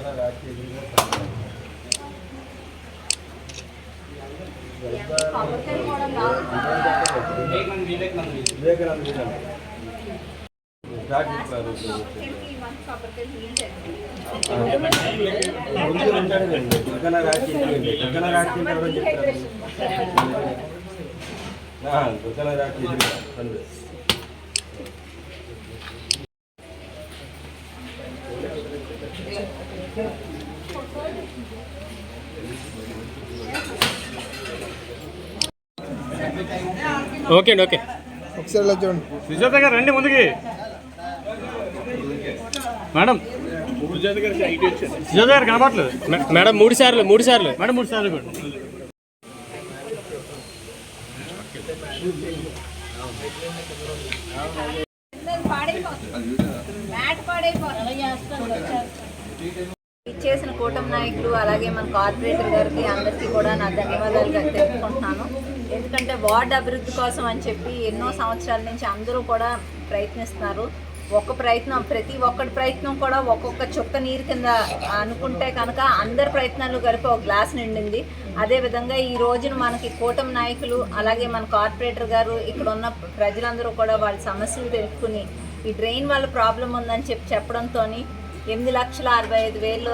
కూడా రాజకీయంగా ముందు ఉంటాడండి పక్కన రాజకీయం పక్కన రాజకీయం ఎవరో ఓకే అండి ఓకే. ఒకసారి చూడండి. సుజాత గారు రండి ముందుకి. మేడం. సుజాత గారు కనబడట్లేదు మేడం మూడు సార్లు మూడు సార్లు. మేడం మూడు సార్లు కూడా చేసిన కూటమి నాయకులు అలాగే మన కార్పొరేటర్ గారికి అందరికీ కూడా నా ధన్యవాదాలు తెలుపుకుంటున్నాను. ఎందుకంటే వార్డు అభివృద్ధి కోసం అని చెప్పి ఎన్నో సంవత్సరాల నుంచి అందరూ కూడా ప్రయత్నిస్తున్నారు. ఒక్క ప్రయత్నం ప్రతి ఒక్కటి ప్రయత్నం కూడా ఒక్కొక్క చుక్క నీరు కింద అనుకుంటే కనుక అందరి ప్రయత్నాలు కలిపి ఒక గ్లాస్ నిండింది. అదేవిధంగా ఈ రోజున మనకి కూటమి నాయకులు అలాగే మన కార్పొరేటర్ గారు ఇక్కడ ఉన్న ప్రజలందరూ కూడా వాళ్ళ సమస్యలు తెలుపుకుని ఈ డ్రైన్ వల్ల ప్రాబ్లం ఉందని చెప్పి చెప్పడంతో ఎనిమిది లక్షల అరవై ఐదు వేలు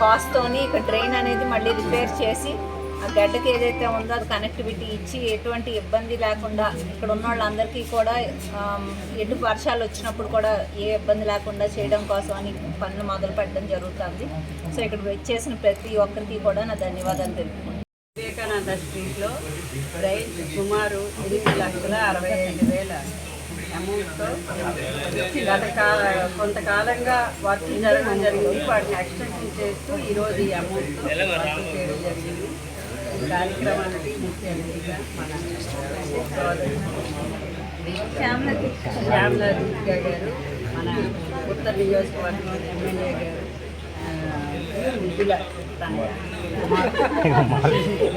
కాస్ట్తోని ఇక్కడ డ్రైన్ అనేది మళ్ళీ రిపేర్ చేసి ఆ గడ్డకి ఏదైతే ఉందో అది కనెక్టివిటీ ఇచ్చి ఎటువంటి ఇబ్బంది లేకుండా ఇక్కడ ఉన్న వాళ్ళందరికీ కూడా ఆమ్, ఎటు వర్షాలు వచ్చినప్పుడు కూడా ఏ ఇబ్బంది లేకుండా చేయడం కోసం అని పనులు మొదలు పెట్టడం జరుగుతుంది. సో ఇక్కడ వచ్చేసిన ప్రతి ఒక్కరికి కూడా నా ధన్యవాదాలు తెలుపుకుంటాను వివేకానంద స్ట్రీట్లో రైట్ సుమారు ఎనిమిది లక్షల అరవై ఐదు వేల అమౌంట్తో గత కాల కొంతకాలంగా వర్క్ జరగడం జరిగింది. వాటిని ఎక్స్టెన్షన్ చేస్తూ ఈరోజు ఈ అమౌంట్ వర్క్ చేయడం జరిగింది. ఈ కార్యక్రమానికి ముఖ్య అతిథిగా మన సోదరి శ్యామల దీపిక గారు మన ఉత్తర నియోజకవర్గం ఎమ్మెల్యే గారు నిధుల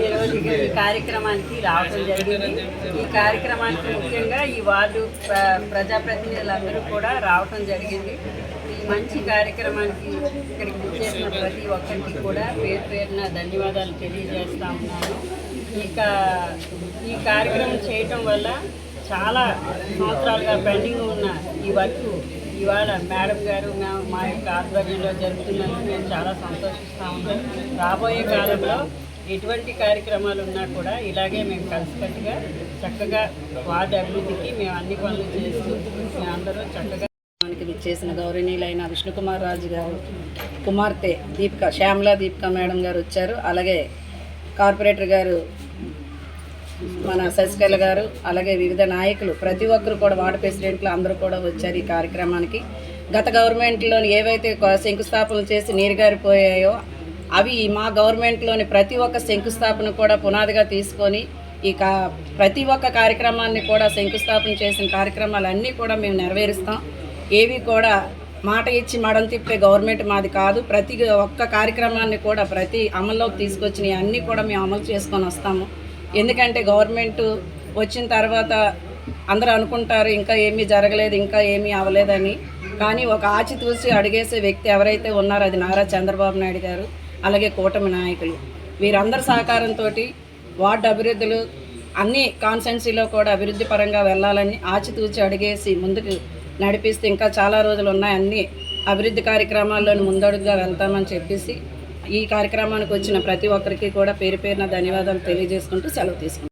ఈరోజు ఈ కార్యక్రమానికి రావడం జరిగింది. ఈ కార్యక్రమానికి ముఖ్యంగా ఈ వార్డు ప్ర- ప్రజాప్రతినిధులందరూ కూడా రావటం జరిగింది. ఈ మంచి కార్యక్రమానికి ఇక్కడికి చేసిన ప్రతి ఒక్కరికి కూడా పేరు పేరున ధన్యవాదాలు తెలియజేస్తా ఉన్నాను. ఇక ఈ కార్యక్రమం చేయటం వల్ల చాలా సంవత్సరాలుగా పెండింగ్ ఉన్న ఈ వర్క్ ఇవాళ మేడం గారు మా యొక్క ఆధ్వర్యంలో జరుగుతున్నందుకు మేము చాలా సంతోషిస్తూ ఉన్నాను రాబోయే కాలంలో ఎటువంటి కార్యక్రమాలు ఉన్నా కూడా ఇలాగే మేము కలిసికట్టుగా చక్కగా వార్డు అభివృద్ధికి మేము అన్ని పనులు చేస్తూ మేమందరూ చక్కగా మనకి విచ్చేసిన గౌరవనీయులైన విష్ణుకుమార్ రాజు గారు కుమార్తె దీపిక శ్యామలా దీపిక మేడం గారు వచ్చారు. అలాగే కార్పొరేటర్ గారు మన శశికళ గారు అలాగే వివిధ నాయకులు ప్రతి ఒక్కరు కూడా వార్డు ప్రెసిడెంట్లు అందరూ కూడా వచ్చారు ఈ కార్యక్రమానికి. గత గవర్నమెంట్లోని ఏవైతే శంకుస్థాపనలు చేసి నీరుగారిపోయాయో అవి మా గవర్నమెంట్లోని ప్రతి ఒక్క శంకుస్థాపన కూడా పునాదిగా తీసుకొని ఈ కా ప్రతి ఒక్క కార్యక్రమాన్ని కూడా శంకుస్థాపన చేసిన కార్యక్రమాలన్నీ కూడా మేము నెరవేరుస్తాం. ఏవి కూడా మాట ఇచ్చి మడం తిప్పే గవర్నమెంట్ మాది కాదు. ప్రతి ఒక్క కార్యక్రమాన్ని కూడా ప్రతి అమల్లోకి తీసుకొచ్చినవి అన్నీ కూడా మేము అమలు చేసుకొని వస్తాము. ఎందుకంటే గవర్నమెంట్ వచ్చిన తర్వాత అందరూ అనుకుంటారు ఇంకా ఏమీ జరగలేదు ఇంకా ఏమీ అవ్వలేదని. కానీ ఒక ఆచితూచి అడిగేసే వ్యక్తి ఎవరైతే ఉన్నారో అది నారా చంద్రబాబు నాయుడు గారు అలాగే కూటమి నాయకులు. వీరందరి సహకారంతో వార్డు అభివృద్ధులు అన్ని కాన్స్టెన్సీలో కూడా అభివృద్ధి పరంగా వెళ్ళాలని ఆచితూచి అడిగేసి ముందుకు నడిపిస్తే ఇంకా చాలా రోజులు ఉన్నాయి. అన్ని అభివృద్ధి కార్యక్రమాల్లోని ముందడుగుగా వెళ్తామని చెప్పేసి ఈ కార్యక్రమానికి వచ్చిన ప్రతి ఒక్కరికి కూడా పేరు పేరున ధన్యవాదాలు తెలియజేసుకుంటూ సెలవు తీసుకుంటాం